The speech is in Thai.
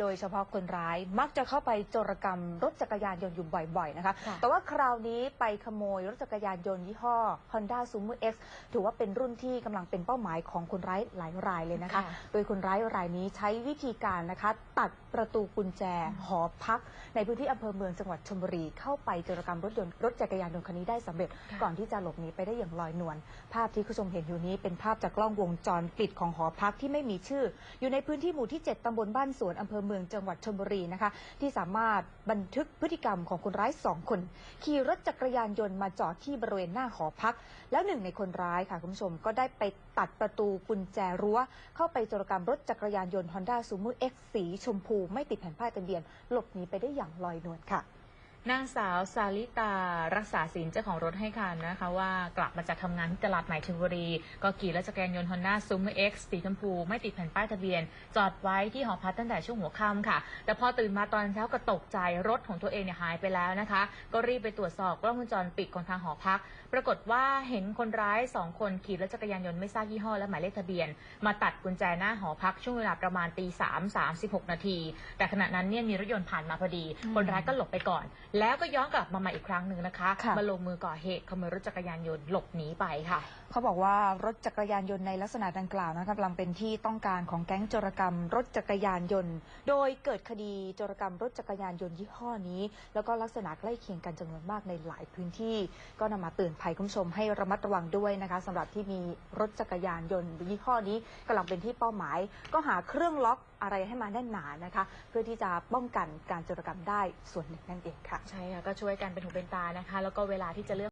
โดยเฉพาะคนร้ายมักจะเข้าไปโจรกรรมรถจักรยานยนต์อยู่บ่อยๆนะคะ ค่ะ แต่ว่าคราวนี้ไปขโมยรถจักรยานยนต์ยี่ห้อ Honda Sumo X ถือว่าเป็นรุ่นที่กำลังเป็นเป้าหมายของคนร้ายหลายรายเลยนะคะค่ะโดยคนร้ายรายนี้ใช้วิธีการนะคะ ตัดประตูกุญแจหอพัก ในพื้นที่อำเภอเมืองจังหวัดชลบุรีเข้าไปโจรกรรมรถยนต์รถจักรยานยนต์คันนี้ได้สำเร็จ ค่ะ ก่อนที่จะหลบหนีไปได้อย่างลอยนวลภาพที่คุณผู้ชมเห็นอยู่นี้เป็นภาพจากกล้องวงจรปิดของหอพักที่ไม่มีชื่อ อยู่ในพื้นที่หมู่ที่ 7ตำบลบ้านสวนอำเภอเมืองมืองจังหวัดชลบุรีนะคะ ที่สามารถบันทึกพฤติกรรมของคนร้ายสองคน ขี่รถจักรยานยนต์มาจอดที่บริเวณหน้าหอพัก แล้วหนึ่งในคนร้ายค่ะคุณผู้ชมก็ได้ไปตัดประตูกุญแจรั้ว เข้าไปโจรกรรมรถจักรยานยนต์ Honda Sumo X สีชมพู ไม่ติดแผ่นป้ายทะเบียน หลบหนีไปได้อย่างลอยนวลค่ะ นางสาวสาลิตารักษาศิลป์เจ้าของรถให้การนะคะว่ากลับมาจากทำงานที่ตลาดใหม่ชลบุรี ก็ขี่รถจักรยานยนต์ Honda s u m m e r X สีชมพู ไม่ติดแผ่นป้ายทะเบียน จอดไว้ที่หอพักตั้งแต่ช่วงหัวค่ำค่ะ แต่พอตื่นมาตอนเช้าก็ตกใจรถของตัวเองเนี่ยหายไปแล้วนะคะ ก็รีบไปตรวจสอบกล้องวงจรปิดของทางหอพัก ปรากฏว่าเห็นคนร้ายสองคนขี่รถจักรยานยนต์ไม่ทราบยี่ห้อและหมายเลขทะเบียน มาตัดกุญแจหน้าหอพักช่วงเวลาประมาณตีสามสามสิบหกนาทีแต่ขณะนั้นเนี่ยมีรถยนต์ผ่านมาพอดี คนร้ายก็หลบไปก่อนแล้วก็ย้อนกลับมาใหม่อีกครั้งหนึ่งนะคะ ค่ะ มาลงมือก่อเหตุขโมยรถจักรยานยนต์หลบหนีไปค่ะ เขาบอกว่ารถจักรยานยนต์ในลักษณะดังกล่าวนะคะกำลังเป็นที่ต้องการของแก๊งโจรกรรม รถจักรยานยนต์ โดยเกิดคดีโจรกรรมรถจักรยานยนต์ยี่ห้อนี้ แล้วก็ลักษณะใกล้เคียงกันจำนวนมากในหลายพื้นที่ ก็นำมาเตือนภัยคุณผู้ชมให้ระมัดระวังด้วยนะคะสำหรับที่มีรถจักรยานยนต์ยี่ห้อนี้กำลังเป็นที่เป้าหมาย ก็หาเครื่องล็อกอะไรให้มาแน่นหนานะคะ เพื่อที่จะป้องกันการจรกรรมได้ส่วนหนึ่งนั่นเองค่ะ ใช่ค่ะก็ช่วยกันเป็นหูเป็นตานะคะ แล้วก็เวลาที่จะเลือก